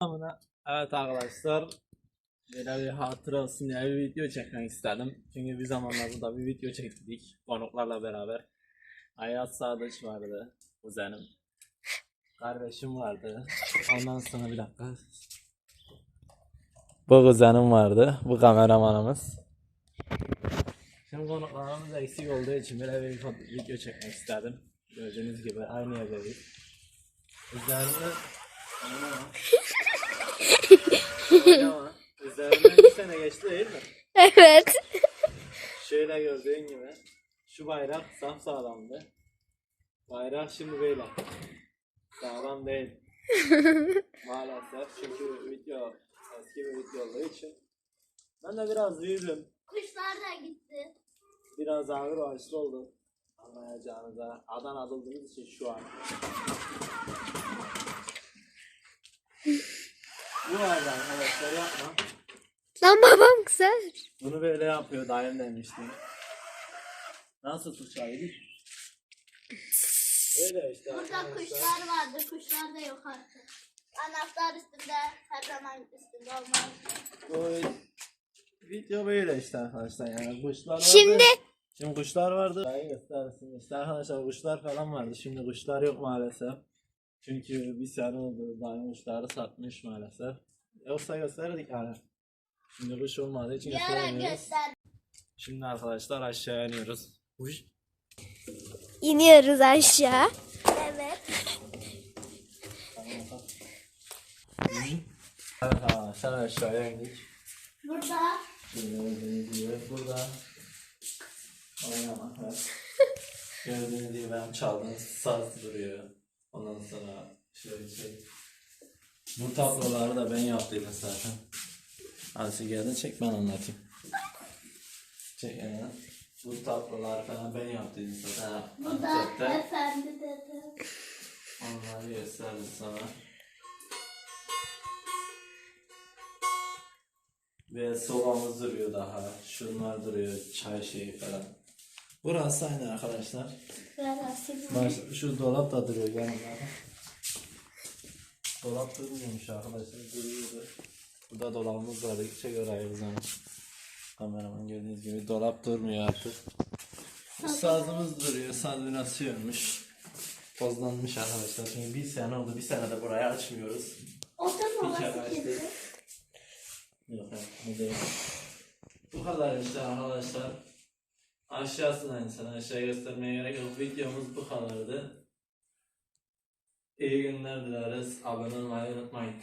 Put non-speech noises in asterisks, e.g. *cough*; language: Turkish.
Tamamına. Evet arkadaşlar. Böyle bir hatıra olsun diye bir video çekmek istedim. Çünkü bir zamanlar burada bir video çektik. Konuklarla beraber. Hayat Sadıç vardı. Kuzenim. Kardeşim vardı. Ondan sonra bir dakika. Bu kuzenim vardı. Bu kameramanımız. Şimdi konuklarımız eksik olduğu için böyle bir video çekmek istedim. Gördüğünüz gibi aynı yerdeyiz. Üzerinde. Üzerinden bir sene geçti değil mi? Evet. Şöyle gördüğün gibi. Şu bayrak sapsağlamdı. Bayrak şimdi böyle. Sağlam değil. Maalesef çünkü video eski bir video olduğu için. Ben de biraz büyüdüm. Kuşlar da gitti. Biraz ağır başlı oldum. Anlayacağınıza. Adana olduğumuz için şu an. Bu arkadaşlar yapma. Lan babam güzel. Bunu böyle yapıyor dayım demişti. Nasıl tutacağıydı? Öyle işte Burada arkadaşlar. kuşlar vardı. Kuşlar da yok artık. Anahtar üstünde. Her zaman üstünde olmaz. Bu video böyle işte arkadaşlar yani kuşlar vardı. Şimdi Şimdi kuşlar vardı. Dayı göstersin. İşte arkadaşlar kuşlar falan vardı. Şimdi kuşlar yok maalesef. Çünkü bir sene oldu. Dayım kuşları satmış maalesef. Yoksa gösterdik yani. Şimdi kuş olmadığı için gösteremiyoruz. göster. Şimdi arkadaşlar aşağı iniyoruz. Uy. İniyoruz aşağı. Evet. Evet arkadaşlar aşağıya indik. Burada gördüğünüz gibi burada oynamak. *laughs* Gördüğünüz gibi ben çaldım saz duruyor. Ondan sonra şöyle şey. Bu tabloları da ben yaptıydım zaten. Hadi geldi çek ben anlatayım. Çek yani. Bu tabloları falan ben yaptıydım zaten. burada Antep'te. efendi dedi. Onları gösterdim sana. Ve sobamız duruyor daha. Şunlar duruyor. Çay şeyi falan. Burası aynı arkadaşlar. Baş, şu dolap da duruyor yanında. Dolap durmuyormuş arkadaşlar. Duruyordu. Burada dolabımız var. Çek orayı o zaman. Kameraman gördüğünüz gibi dolap durmuyor artık. Sazımız duruyor. Saz biraz şey olmuş. Arkadaşlar. Çünkü bir sene oldu. Bir senede burayı açmıyoruz. Oturma orası? Yok değil. Bu kadar işte arkadaşlar. Aşağısına insan aşağı göstermeye gerek yok. Videomuz bu kadardı. İyi günler dileriz. Abone olmayı unutmayın.